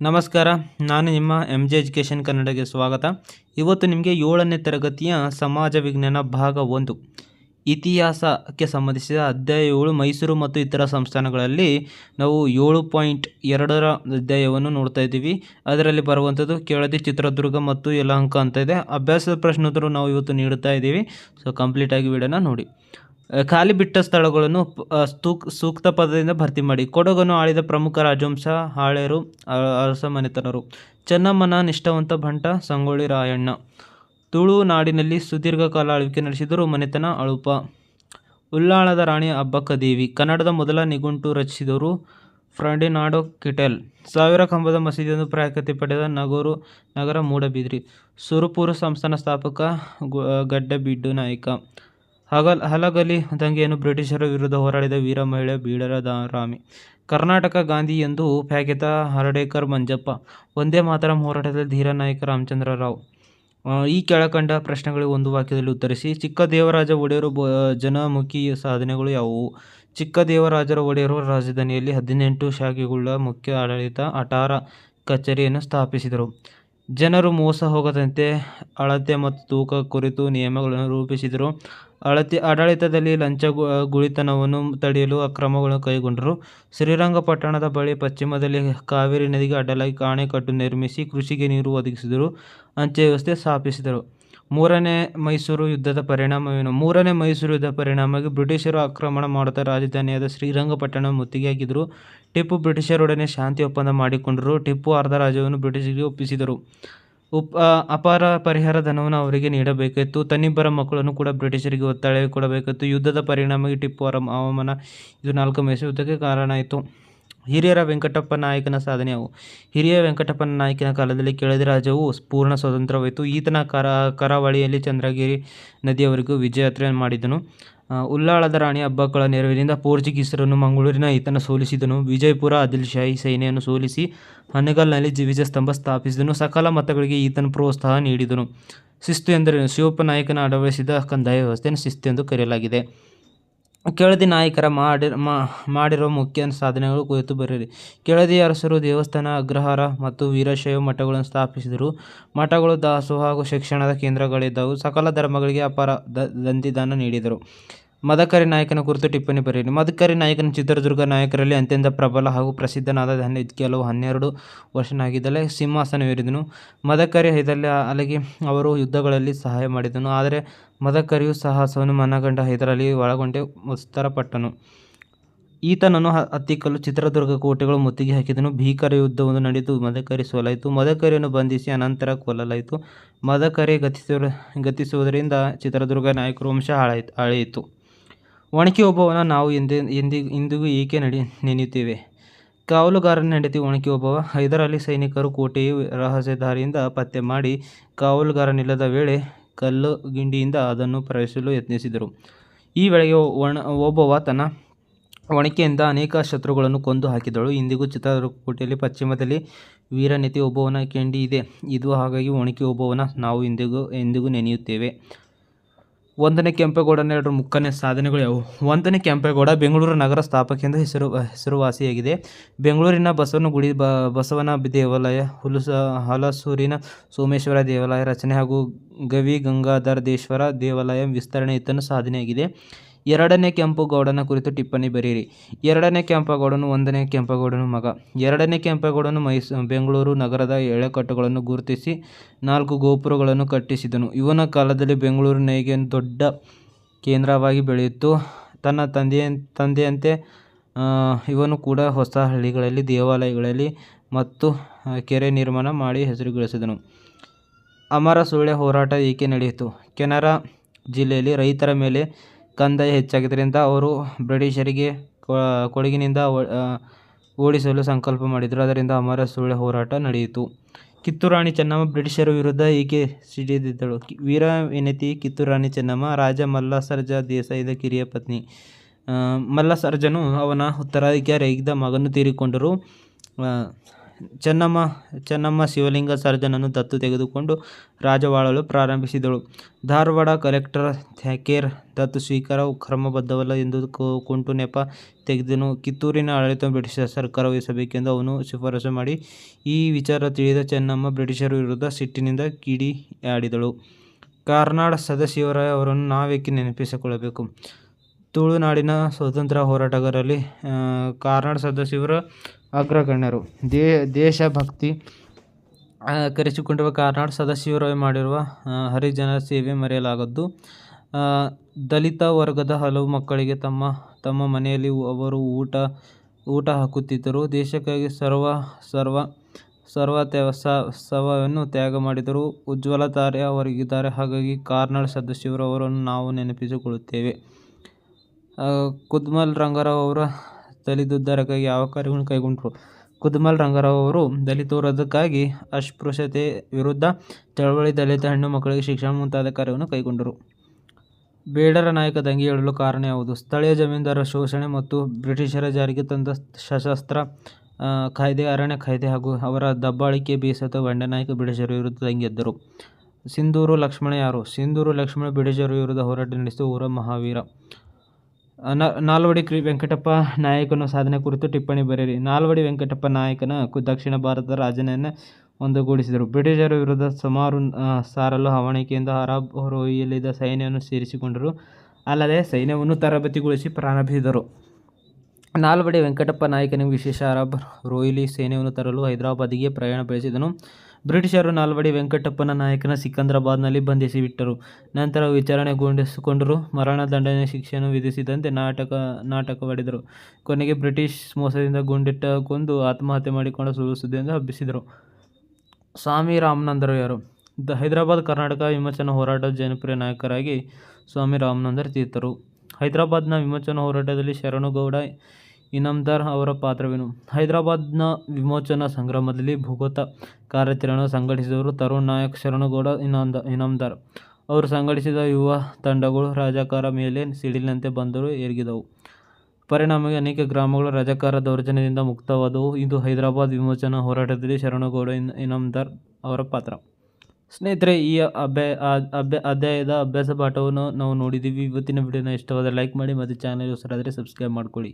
ನಮಸ್ಕಾರ, ನಾನು ನಿಮ್ಮ ಎಂ ಜೆ ಎಜುಕೇಷನ್ ಕನ್ನಡಗೆ ಸ್ವಾಗತ. ಇವತ್ತು ನಿಮಗೆ ಏಳನೇ ತರಗತಿಯ ಸಮಾಜ ವಿಜ್ಞಾನ ಭಾಗ ಒಂದು. ಇತಿಹಾಸಕ್ಕೆ ಸಂಬಂಧಿಸಿದ ಅಧ್ಯಾಯ ಏಳು, ಮೈಸೂರು ಮತ್ತು ಇತರ ಸಂಸ್ಥಾನಗಳಲ್ಲಿ ನಾವು ಏಳು ಪಾಯಿಂಟ್ ಎರಡರ ಅಧ್ಯಾಯವನ್ನು ನೋಡ್ತಾ ಇದ್ದೀವಿ. ಅದರಲ್ಲಿ ಬರುವಂಥದ್ದು ಕೆಳದಿ, ಚಿತ್ರದುರ್ಗ ಮತ್ತು ಯಲಹಂಕ ಅಂತ ಇದೆ. ಅಭ್ಯಾಸದ ಪ್ರಶ್ನೋತ್ತರ ನಾವು ಇವತ್ತು ನೀಡುತ್ತಾ ಇದ್ದೀವಿ. ಸೊ ಕಂಪ್ಲೀಟಾಗಿ ವಿಡಿಯೋನ ನೋಡಿ. ಖಾಲಿ ಬಿಟ್ಟ ಸ್ಥಳಗಳನ್ನು ಸ್ತೂಕ್, ಸೂಕ್ತ ಪದದಿಂದ ಭರ್ತಿ ಮಾಡಿ. ಕೊಡಗನ್ನು ಆಳಿದ ಪ್ರಮುಖ ರಾಜವಂಶ ಹಾಳೆಯರು ಅರಸಮನೆತನರು ಅರಸ ಮನೆತನರು. ಚೆನ್ನಮ್ಮನ ನಿಷ್ಠಾವಂತ ಭಂಟ ಸಂಗೊಳ್ಳಿ ರಾಯಣ್ಣ. ತುಳು ನಾಡಿನಲ್ಲಿ ಸುದೀರ್ಘ ಕಾಲ ಆಳ್ವಿಕೆ ನಡೆಸಿದರು ಮನೆತನ ಅಳುಪ. ಉಳ್ಳಾಳದ ರಾಣಿ ಅಬ್ಬಕ್ಕ ದೇವಿ ಕನ್ನಡದ ಮೊದಲ ನಿಗುಂಟು ರಚಿಸಿದವರು ಫ್ರಾಂಡಿನಾಡೋ ಕಿಟೆಲ್. ಸಾವಿರ ಕಂಬದ ಮಸೀದಿಯನ್ನು ಪ್ರಾಖ್ಯಾತಿ ಪಡೆದ ನಗೂರು ನಗರ ಮೂಡಬಿದ್ರಿ. ಸುರಪುರ ಸಂಸ್ಥಾನ ಸ್ಥಾಪಕ ಗಡ್ಡಬಿಡ್ಡು ನಾಯಕ. ಹಗಲ್ ಹಲಗಲಿ ದಂಗೆಯನ್ನು ಬ್ರಿಟಿಷರ ವಿರುದ್ಧ ಹೋರಾಡಿದ ವೀರ ಮಹಿಳೆ ಬೀಡರ ರಾಮಿ. ಕರ್ನಾಟಕ ಗಾಂಧಿ ಎಂದು ಖ್ಯಾತ ಹರಡೇಕರ್ ಮಂಜಪ್ಪ. ಒಂದೇ ಮಾತರಂ ಹೋರಾಟದ ಧೀರ ನಾಯಕ ರಾಮಚಂದ್ರ ರಾವ್. ಈ ಕೆಳಕಂಡ ಪ್ರಶ್ನೆಗಳಿಗೆ ಒಂದು ವಾಕ್ಯದಲ್ಲಿ ಉತ್ತರಿಸಿ, ಚಿಕ್ಕ ದೇವರಾಜ ಒಡೆಯರು ಜನಮುಖಿ ಸಾಧನೆಗಳು ಯಾವುವು? ಚಿಕ್ಕ ದೇವರಾಜರ ಒಡೆಯರು ರಾಜಧಾನಿಯಲ್ಲಿ ಹದಿನೆಂಟು ಶಾಖೆಗಳ ಮುಖ್ಯ ಆಡಳಿತ ಅಟಾರ ಕಚೇರಿಯನ್ನು ಸ್ಥಾಪಿಸಿದರು. ಜನರು ಮೋಸ ಹೋಗದಂತೆ ಅಳತೆ ಮತ್ತು ತೂಕ ಕುರಿತು ನಿಯಮಗಳನ್ನು ರೂಪಿಸಿದರು. ಅಳತೆ, ಆಡಳಿತದಲ್ಲಿ ಲಂಚ ಗುಳಿತನವನ್ನು ತಡೆಯಲು ಅಕ್ರಮಗಳನ್ನು ಕೈಗೊಂಡರು. ಶ್ರೀರಂಗಪಟ್ಟಣದ ಬಳಿ ಪಶ್ಚಿಮದಲ್ಲಿ ಕಾವೇರಿ ನದಿಗೆ ಅಡ್ಡಲಾಗಿ ಅಣೆಕಟ್ಟು ನಿರ್ಮಿಸಿ ಕೃಷಿಗೆ ನೀರು ಒದಗಿಸಿದರು. ಅಂಚೆ ವ್ಯವಸ್ಥೆ ಸ್ಥಾಪಿಸಿದರು. ಮೂರನೇ ಮೈಸೂರು ಯುದ್ಧದ ಪರಿಣಾಮವೇನು ಮೂರನೇ ಮೈಸೂರು ಯುದ್ಧ ಪರಿಣಾಮವಾಗಿ ಬ್ರಿಟಿಷರು ಆಕ್ರಮಣ ಮಾಡುತ್ತಾ ರಾಜಧಾನಿಯಾದ ಶ್ರೀರಂಗಪಟ್ಟಣ ಮುತ್ತಿಗೆಯಾಗಿದ್ದರು. ಟಿಪ್ಪು ಬ್ರಿಟಿಷರೊಡನೆ ಶಾಂತಿ ಒಪ್ಪಂದ ಮಾಡಿಕೊಂಡರು. ಟಿಪ್ಪು ಅರ್ಧ ರಾಜ್ಯವನ್ನು ಬ್ರಿಟಿಷರಿಗೆ ಒಪ್ಪಿಸಿದರು. ಉಪ್ ಅಪಾರ ಪರಿಹಾರ ಧನವನ್ನು ಅವರಿಗೆ ನೀಡಬೇಕಿತ್ತು ತನ್ನಿಬ್ಬರ ಮಕ್ಕಳನ್ನು ಕೂಡ ಬ್ರಿಟಿಷರಿಗೆ ಒತ್ತಾಯ ಕೊಡಬೇಕಿತ್ತು ಯುದ್ಧದ ಪರಿಣಾಮವಾಗಿ ಟಿಪ್ಪು ಅವರ ಹವಾಮಾನ ಇದು ನಾಲ್ಕು ಮೈಸೂರು ಯುದ್ಧಕ್ಕೆ ಕಾರಣ ಆಯಿತು. ಹಿರಿಯರ ವೆಂಕಟಪ್ಪ ನಾಯಕನ ಸಾಧನೆ ಅವು. ಹಿರಿಯ ವೆಂಕಟಪ್ಪನ ನಾಯಕನ ಕಾಲದಲ್ಲಿ ಕೆಳದಿ ರಾಜ್ಯವು ಪೂರ್ಣ ಸ್ವತಂತ್ರವಾಯಿತು ಈತನ ಕರ, ಕರಾವಳಿಯಲ್ಲಿ ಚಂದ್ರಗಿರಿ ನದಿಯವರೆಗೂ ವಿಜಯಾತ್ರೆ ಮಾಡಿದನು. ಉಲ್ಲಾಳದ ರಾಣಿ ಹಬ್ಬಗಳ ನೆರವಿನಿಂದ ಪೋರ್ಚುಗೀಸರನ್ನು ಮಂಗಳೂರಿನ ಈತನ ಸೋಲಿಸಿದನು. ವಿಜಯಪುರ ಆದಿಲ್ ಶಾಹಿ ಸೈನ್ಯವನ್ನು ಸೋಲಿಸಿ ಹನಗಲ್ನಲ್ಲಿ ಜಿವಿಜ ಸ್ತಂಭ ಸ್ಥಾಪಿಸಿದನು. ಸಕಲ ಮತಗಳಿಗೆ ಈತನ ಪ್ರೋತ್ಸಾಹ ನೀಡಿದನು. ಶಿಸ್ತು ಎಂದರೆ ಶಿವಪ್ಪ ನಾಯಕನ ಅಳವಡಿಸಿದ ಕಂದಾಯ ವ್ಯವಸ್ಥೆಯನ್ನು ಶಿಸ್ತು ಎಂದು ಕರೆಯಲಾಗಿದೆ. ಕೆಳದಿ ನಾಯಕರ ಮಾಡಿ ಮಾಡಿರುವ ಮುಖ್ಯ ಸಾಧನೆಗಳು ಕುರಿತು ಬರೆಯಿರಿ. ಕೆಳದಿ ಅರಸರು ದೇವಸ್ಥಾನ, ಅಗ್ರಹಾರ ಮತ್ತು ವೀರಶೈವ ಮಠಗಳನ್ನು ಸ್ಥಾಪಿಸಿದರು. ಮಠಗಳು ದಾಸೋಹ ಹಾಗೂ ಶಿಕ್ಷಣದ ಕೇಂದ್ರಗಳಿದ್ದವು. ಸಕಲ ಧರ್ಮಗಳಿಗೆ ಅಪಾರ ದಂತಿದಾನ ನೀಡಿದರು. ಮದಕರಿ ನಾಯಕನ ಕುರಿತು ಟಿಪ್ಪಣಿ ಬರೆಯಿರಿ. ಮದಕರಿ ನಾಯಕನ ಚಿತ್ರದುರ್ಗ ನಾಯಕರಲ್ಲಿ ಅತ್ಯಂತ ಪ್ರಬಲ ಹಾಗೂ ಪ್ರಸಿದ್ಧನಾದ ಹನ್ನೆ ಕೆಲವು ಹನ್ನೆರಡು ವರ್ಷನಾಗಿದ್ದಲೇ ಸಿಂಹಾಸನವೇರಿದನು. ಮದಕರಿ ಹೈದಲ್ಲಿ ಅಲ್ಲಿಗೆ ಅವರು ಯುದ್ಧಗಳಲ್ಲಿ ಸಹಾಯ ಮಾಡಿದನು. ಆದರೆ ಮದಕರಿಯು ಸಾಹಸವನ್ನು ಮನಗಂಡ ಹೈದರಾಲಿ ಒಳಗೊಂಡೆ ಮುಸ್ತರಪಟ್ಟನು ಈತನನ್ನು ಹತ್ತಿಕ್ಕಲು ಚಿತ್ರದುರ್ಗ ಕೋಟೆಗಳು ಮುತ್ತಿಗೆ ಹಾಕಿದನು. ಭೀಕರ ಯುದ್ಧವೊಂದು ನಡೆದು ಮದಕರಿ ಸೋಲಾಯಿತು. ಮದಕರಿಯನ್ನು ಬಂಧಿಸಿ ಅನಂತರ ಕೊಲ್ಲಲಾಯಿತು. ಮದಕರಿ ಗತಿಸುವ ಗತಿಸುವುದರಿಂದ ಚಿತ್ರದುರ್ಗ ನಾಯಕರು ವಂಶ ಹಾಳಾಯಿತು ಹಾಳೆಯಿತು. ಒಣಕಿ ಒಬ್ಬವನ ನಾವು ಎಂದೇ, ಎಂದಿ, ಇಂದಿಗೂ ಏಕೆ ನಡೆ, ನೆನೆಯುತ್ತೇವೆ? ಕಾವಲುಗಾರನ ಹೆಂಡತಿ ಒಣಕೆ ಒಬ್ಬವ ಹೈದರಾಲಿ ಸೈನಿಕರು ಕೋಟೆಯು ರಹಸ್ಯದಾರಿಯಿಂದ ಪತ್ತೆ ಮಾಡಿ ಕಾವಲುಗಾರನಿಲ್ಲದ ವೇಳೆ ಕಲ್ಲು ಗಿಂಡಿಯಿಂದ ಅದನ್ನು ಪ್ರವೇಶಿಸಲು ಯತ್ನಿಸಿದರು. ಈ ವೇಳೆಗೆ ಒಣ, ಒಬ್ಬವ ತನ್ನ ಒಣಕೆಯಿಂದ ಅನೇಕ ಶತ್ರುಗಳನ್ನು ಕೊಂದು ಹಾಕಿದಳು. ಇಂದಿಗೂ ಚಿತ್ರದುರ್ಗಕೋಟೆಯಲ್ಲಿ ಪಶ್ಚಿಮದಲ್ಲಿ ವೀರನೀತಿ ಒಬ್ಬವನ ಕೆಂಡಿ ಇದೆ. ಇದು ಹಾಗಾಗಿ ಒಣಕೆ ಒಬ್ಬವನ ನಾವು ಇಂದಿಗೂ, ಎಂದಿಗೂ ನೆನೆಯುತ್ತೇವೆ. ಒಂದನೇ ಕೆಂಪೇಗೌಡನ ಎರಡು ಮುಖ್ಯ ಸಾಧನೆಗಳು ಯಾವುವು? ಒಂದನೇ ಕೆಂಪೇಗೌಡ ಬೆಂಗಳೂರು ನಗರ ಸ್ಥಾಪಕ ಎಂದು ಹೆಸರು, ಹೆಸರುವಾಸಿಯಾಗಿದೆ. ಬೆಂಗಳೂರಿನ ಬಸವನ ಗುಡಿ ಬಸವನ ದೇವಾಲಯ, ಹುಲಸ, ಹಲಸೂರಿನ ಸೋಮೇಶ್ವರ ದೇವಾಲಯ ರಚನೆ ಹಾಗೂ ಗವಿ ಗಂಗಾಧರ ದೇಶ್ವರ ದೇವಾಲಯ ವಿಸ್ತರಣೆ ಇತನ ಸಾಧನೆಯಾಗಿದೆ. ಎರಡನೇ ಕೆಂಪೇಗೌಡನ ಕುರಿತು ಟಿಪ್ಪಣಿ ಬರೆಯಿರಿ ಎರಡನೇ ಕೆಂಪಗೌಡನು ಒಂದನೇ ಕೆಂಪಗೌಡನು ಮಗ. ಎರಡನೇ ಕೆಂಪಗೌಡನು ಮೈಸ, ಬೆಂಗಳೂರು ನಗರದ ಎಳೆಕಟ್ಟುಗಳನ್ನು ಗುರುತಿಸಿ ನಾಲ್ಕು ಗೋಪುರಗಳನ್ನು ಕಟ್ಟಿಸಿದನು. ಇವನ ಕಾಲದಲ್ಲಿ ಬೆಂಗಳೂರು ನೇಯ್ಗೆ ದೊಡ್ಡ ಕೇಂದ್ರವಾಗಿ ಬೆಳೆಯಿತು. ತನ್ನ ತಂದೆಯ, ತಂದೆಯಂತೆ ಇವನು ಕೂಡ ಹೊಸ ಹಳ್ಳಿಗಳಲ್ಲಿ, ದೇವಾಲಯಗಳಲ್ಲಿ ಮತ್ತು ಕೆರೆ ನಿರ್ಮಾಣ ಮಾಡಿ ಹೆಸರು ಗಳಿಸಿದನು ಅಮರ ಸುಳ್ಳೆ ಹೋರಾಟ ಏಕೆ ನಡೆಯಿತು? ಕೆನರಾ ಜಿಲ್ಲೆಯಲ್ಲಿ ರೈತರ ಮೇಲೆ ಕಂದಾಯ ಹೆಚ್ಚಾಗಿದ್ದರಿಂದ ಅವರು ಬ್ರಿಟಿಷರಿಗೆ ಕೊಡಗಿನಿಂದ ಓಡಿಸಲು ಸಂಕಲ್ಪ ಮಾಡಿದರು. ಅದರಿಂದ ಅಮರ ಸುಳ್ಳೆ ಹೋರಾಟ ನಡೆಯಿತು. ಕಿತ್ತೂರು ರಾಣಿ ಚೆನ್ನಮ್ಮ ಬ್ರಿಟಿಷರ ವಿರುದ್ಧ ಏಕೆ ಸಿಡಿದಿದ್ದಳು. ವೀರ ವಿನತಿ ಕಿತ್ತೂರು ರಾಣಿ ಚೆನ್ನಮ್ಮ, ರಾಜ ಮಲ್ಲಸರ್ಜ ದೇಸಾಯಿದ ಕಿರಿಯ ಪತ್ನಿ. ಮಲ್ಲಸರ್ಜನು ಅವನ ಉತ್ತರಾಧಿಕಾರಿಯಾಗಿದ್ದ ಮಗನು ತೀರಿಕೊಂಡರು. ಚೆನ್ನಮ್ಮ ಚೆನ್ನಮ್ಮ ಶಿವಲಿಂಗ ಸರ್ಜನನ್ನು ದತ್ತು ತೆಗೆದುಕೊಂಡು ರಾಜವಾಳಲು ಪ್ರಾರಂಭಿಸಿದಳು. ಧಾರವಾಡ ಕಲೆಕ್ಟರ್ ಥ್ಯಾಕೇರ್ ದತ್ತು ಸ್ವೀಕಾರ ಕ್ರಮಬದ್ಧವಲ್ಲ ಎಂದು ಕುಂಟು ನೆಪ ತೆಗೆದನು. ಕಿತ್ತೂರಿನ ಆಡಳಿತ ಬ್ರಿಟಿಷ್ ಸರ್ಕಾರ ವಹಿಸಬೇಕೆಂದು ಅವನು ಶಿಫಾರಸು ಮಾಡಿ ಈ ವಿಚಾರ ತಿಳಿದ ಚೆನ್ನಮ್ಮ ಬ್ರಿಟಿಷರ ವಿರುದ್ಧ ಸಿಟ್ಟಿನಿಂದ ಕಿಡಿಯಾಡಿದಳು. ಕಾರ್ನಾಡ್ ಸದಾಶಿವರಾಯ ಅವರನ್ನು ನಾವೇಕೆ ನೆನಪಿಸಿಕೊಳ್ಳಬೇಕು? ತುಳುನಾಡಿನ ಸ್ವಾತಂತ್ರ್ಯ ಹೋರಾಟಗಾರರಲ್ಲಿ ಕಾರ್ನಾಡ್ ಸದಾಶಿವರ ಅಗ್ರಗಣ್ಯರು. ದೇ, ದೇಶಭಕ್ತಿ ಕರೆಸಿಕೊಂಡಿರುವ ಕಾರ್ನಾಡ್ ಸದಾಶಿವರಾವ್ ಮಾಡಿರುವ ಹರಿಜನ ಸೇವೆ ಮರೆಯಲಾಗದ್ದು. ದಲಿತ ವರ್ಗದ ಹಲವು ಮಕ್ಕಳಿಗೆ ತಮ್ಮ ತಮ್ಮ ಮನೆಯಲ್ಲಿ ಅವರು ಊಟ ಊಟ ಹಾಕುತ್ತಿದ್ದರು. ದೇಶಕ್ಕಾಗಿ ಸರ್ವ ಸರ್ವ ಸರ್ವ ತ್ಯಾಗ ಸ- ಸರ್ವವನ್ನು ತ್ಯಾಗ ಮಾಡಿದರು. ಉಜ್ವಲ ತಾರೆ ಅವರಿಗಿದ್ದಾರೆ. ಹಾಗಾಗಿ ಕಾರ್ನಾಡ್ ಅವರನ್ನು ನಾವು ನೆನಪಿಸಿಕೊಳ್ಳುತ್ತೇವೆ. ಕುದ್ಮಲ್ ರಂಗರಾವ್ ಅವರ ದಲಿತ ಉದ್ಧಾರಕ್ಕಾಗಿ ಯಾವ ಕಾರ್ಯಗಳನ್ನು ಕೈಗೊಂಡರು. ಕುದುಮಲ್ ರಂಗರಾವ್ ಅವರು ದಲಿತ ವಿರೋಧಕ್ಕಾಗಿ ಅಸ್ಪೃಶ್ಯತೆ ವಿರುದ್ಧ ಚಳವಳಿ ದಲಿತ ಹೆಣ್ಣು ಮಕ್ಕಳಿಗೆ ಶಿಕ್ಷಣ ಮುಂತಾದ ಕಾರ್ಯವನ್ನು ಕೈಗೊಂಡರು. ಬೇಡರ ನಾಯಕ ದಂಗೆ ಹೇಳಲು ಕಾರಣ ಯಾವುದು? ಸ್ಥಳೀಯ ಜಮೀನ್ದಾರರ ಶೋಷಣೆ ಮತ್ತು ಬ್ರಿಟಿಷರ ಜಾರಿಗೆ ತಂದ ಸಶಸ್ತ್ರ ಕಾಯ್ದೆ, ಅರಣ್ಯ ಕಾಯ್ದೆ ಹಾಗೂ ಅವರ ದಬ್ಬಾಳಿಕೆ ಬೇಸತ್ತ ಬಂಡನಾಯಕ ಬ್ರಿಟಿಷರ ವಿರುದ್ಧ ದಂಗೆದ್ದರು ಸಿಂಧೂರು ಲಕ್ಷ್ಮಣ ಯಾರು? ಸಿಂಧೂರು ಲಕ್ಷ್ಮಣ ಬ್ರಿಟಿಷರ ವಿರುದ್ಧ ಹೋರಾಟ ನಡೆಸಿದ ಊರ ಮಹಾವೀರ. ನ- ನಾಲ್ವಡಿ ಕ್ರಿ ವೆಂಕಟಪ್ಪ ನಾಯಕನ ಸಾಧನೆ ಕುರಿತು ಟಿಪ್ಪಣಿ ಬರೆಯಿರಿ. ನಾಲ್ವಡಿ ವೆಂಕಟಪ್ಪ ನಾಯಕನ ದಕ್ಷಿಣ ಭಾರತದ ರಾಜನನ್ನು ಒಂದುಗೂಡಿಸಿದರು. ಬ್ರಿಟಿಷರ ವಿರುದ್ಧ ಸುಮಾರು ಸಾರಲು ಹವಣಿಕೆಯಿಂದ ಅರಬ್ ಹೊರೊಯ್ಯಲಿದ್ದ ಸೈನ್ಯವನ್ನು ಸೇರಿಸಿಕೊಂಡರು. ಅಲ್ಲದೆ ಸೈನ್ಯವನ್ನು ತರಬೇತಿಗೊಳಿಸಿ ಪ್ರಾರಂಭಿಸಿದರು. ನಾಲ್ವಡಿ ವೆಂಕಟಪ್ಪ ನಾಯಕನಿಗೆ ವಿಶೇಷ ಅರಬ್ ರೋಹಿಲಿ ಸೇನೆಯನ್ನು ತರಲು ಹೈದರಾಬಾದಿಗೆ ಪ್ರಯಾಣ ಬೆಳೆಸಿದನು. ಬ್ರಿಟಿಷರು ನಾಲ್ವಡಿ ವೆಂಕಟಪ್ಪನ ನಾಯಕನ ಸಿಕಂದ್ರಾಬಾದ್ನಲ್ಲಿ ಬಂಧಿಸಿಬಿಟ್ಟರು. ನಂತರ ವಿಚಾರಣೆಗೊಂಡಿಸಿಕೊಂಡರು. ಮರಣದಂಡನೆ ಶಿಕ್ಷೆಯನ್ನು ವಿಧಿಸಿದಂತೆ ನಾಟಕ, ನಾಟಕವಾಡಿದರು. ಕೊನೆಗೆ ಬ್ರಿಟಿಷ್ ಮೋಸದಿಂದ ಗುಂಡಿಟ್ಟ ಕೊಂದು ಆತ್ಮಹತ್ಯೆ ಮಾಡಿಕೊಂಡ ಸುಳ್ಳು ಸುದ್ದಿಯಿಂದ ಹಬ್ಬಿಸಿದರು. ಸ್ವಾಮಿ ರಾಮನಂದರು ಯಾರು? ದ ಹೈದರಾಬಾದ್ ಕರ್ನಾಟಕ ವಿಮೋಚನಾ ಹೋರಾಟದ ಜನಪ್ರಿಯ ನಾಯಕರಾಗಿ ಸ್ವಾಮಿ ರಾಮನಂದರ್ ತೀರ್ಥರು. ಹೈದರಾಬಾದ್ನ ವಿಮೋಚನಾ ಹೋರಾಟದಲ್ಲಿ ಶರಣುಗೌಡ ಇನಾಮ್ದಾರ್ ಅವರ ಪಾತ್ರವೇನು? ಹೈದರಾಬಾದ್ನ ವಿಮೋಚನಾ ಸಂಗ್ರಾಮದಲ್ಲಿ ಭೂಗತ ಕಾರ್ಯಾಚರಣೆ ಸಂಘಟಿಸಿದವರು ತರುಣ್ ನಾಯಕ್, ಶರಣಗೌಡ ಇನಾಮ್ದ ಇನಾಮ್ದಾರ್. ಅವರು ಸಂಘಟಿಸಿದ ಯುವ ತಂಡಗಳು ರಾಜಕಾರ ಮೇಲೆ ಸಿಡಿಲಿನಂತೆ ಬಂದರು ಎರಗಿದವು ಪರಿಣಾಮವಾಗಿ ಅನೇಕ ಗ್ರಾಮಗಳು ರಾಜಕಾರ ದೌರ್ಜನ್ಯದಿಂದ ಮುಕ್ತವಾದವು. ಇದು ಹೈದರಾಬಾದ್ ವಿಮೋಚನಾ ಹೋರಾಟದಲ್ಲಿ ಶರಣಗೌಡ, ಇನ್, ಇನಾಮ್ದಾರ್ ಅವರ ಪಾತ್ರ. ಸ್ನೇಹಿತರೆ, ಈ ಅಭ್ಯ, ಅಧ್ಯಾಯದ ಅಭ್ಯಾಸ ಪಾಠವನ್ನು ನಾವು ನೋಡಿದ್ದೀವಿ. ಇವತ್ತಿನ ವಿಡಿಯೋನ ಇಷ್ಟವಾದರೆ ಲೈಕ್ ಮಾಡಿ ಮತ್ತು ಚಾನಲ್ ಹೊಸರಾದರೆ ಸಬ್ಸ್ಕ್ರೈಬ್ ಮಾಡ್ಕೊಳ್ಳಿ.